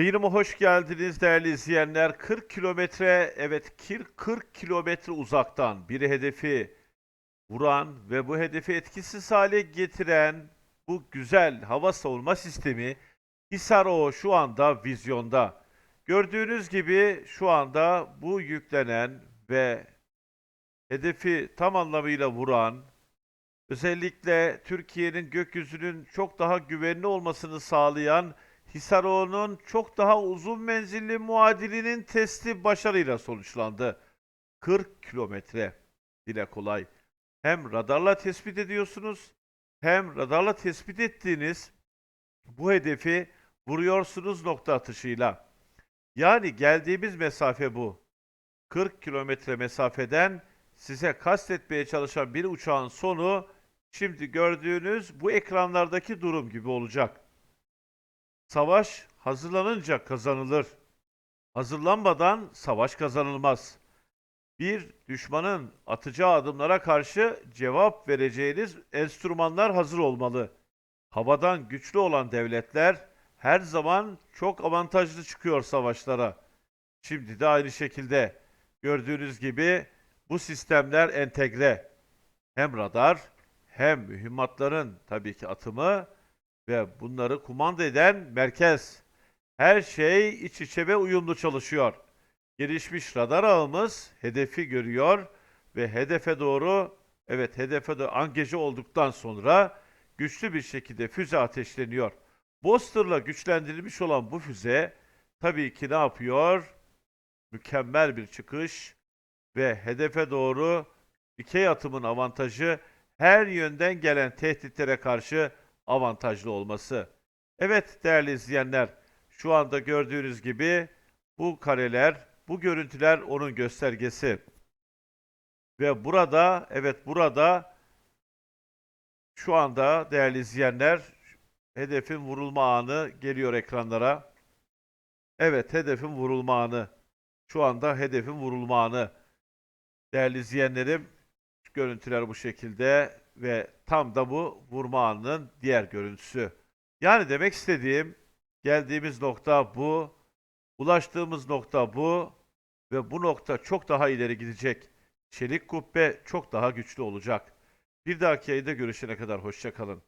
Yayınıma hoş geldiniz değerli izleyenler. 40 kilometre, evet kir- 40 kilometre uzaktan bir hedefi vuran ve bu hedefi etkisiz hale getiren bu güzel hava savunma sistemi Hisaro şu anda vizyonda. Gördüğünüz gibi şu anda bu yüklenen ve hedefi tam anlamıyla vuran, özellikle Türkiye'nin gökyüzünün çok daha güvenli olmasını sağlayan Hisaro'nun çok daha uzun menzilli muadilinin testi başarıyla sonuçlandı. 40 kilometre. Dile kolay. Hem radarla tespit ediyorsunuz hem radarla tespit ettiğiniz bu hedefi vuruyorsunuz nokta atışıyla. Yani geldiğimiz mesafe bu. 40 kilometre mesafeden size kastetmeye çalışan bir uçağın sonu şimdi gördüğünüz bu ekranlardaki durum gibi olacak. Savaş hazırlanınca kazanılır. Hazırlanmadan savaş kazanılmaz. Bir düşmanın atacağı adımlara karşı cevap vereceğiniz enstrümanlar hazır olmalı. Havadan güçlü olan devletler her zaman çok avantajlı çıkıyor savaşlara. Şimdi de aynı şekilde gördüğünüz gibi bu sistemler entegre. Hem radar hem mühimmatların tabii ki atımı ve bunları kumanda eden merkez. Her şey iç içe ve uyumlu çalışıyor. Gelişmiş radar ağımız hedefi görüyor ve hedefe doğru evet hedefe doğru angaje olduktan sonra güçlü bir şekilde füze ateşleniyor. Booster'la güçlendirilmiş olan bu füze tabii ki ne yapıyor? Mükemmel bir çıkış ve hedefe doğru dikey atımın avantajı her yönden gelen tehditlere karşı avantajlı olması. Evet değerli izleyenler, şu anda gördüğünüz gibi bu kareler, bu görüntüler onun göstergesi. Ve burada, evet burada şu anda değerli izleyenler hedefin vurulma anı geliyor ekranlara. Evet, hedefin vurulma anı. Şu anda hedefin vurulma anı. Değerli izleyenlerim, görüntüler bu şekilde ve tam da bu vurma anının diğer görüntüsü. Yani demek istediğim geldiğimiz nokta bu, ulaştığımız nokta bu ve bu nokta çok daha ileri gidecek. Çelik kubbe çok daha güçlü olacak. Bir dahaki yayında görüşene kadar hoşça kalın.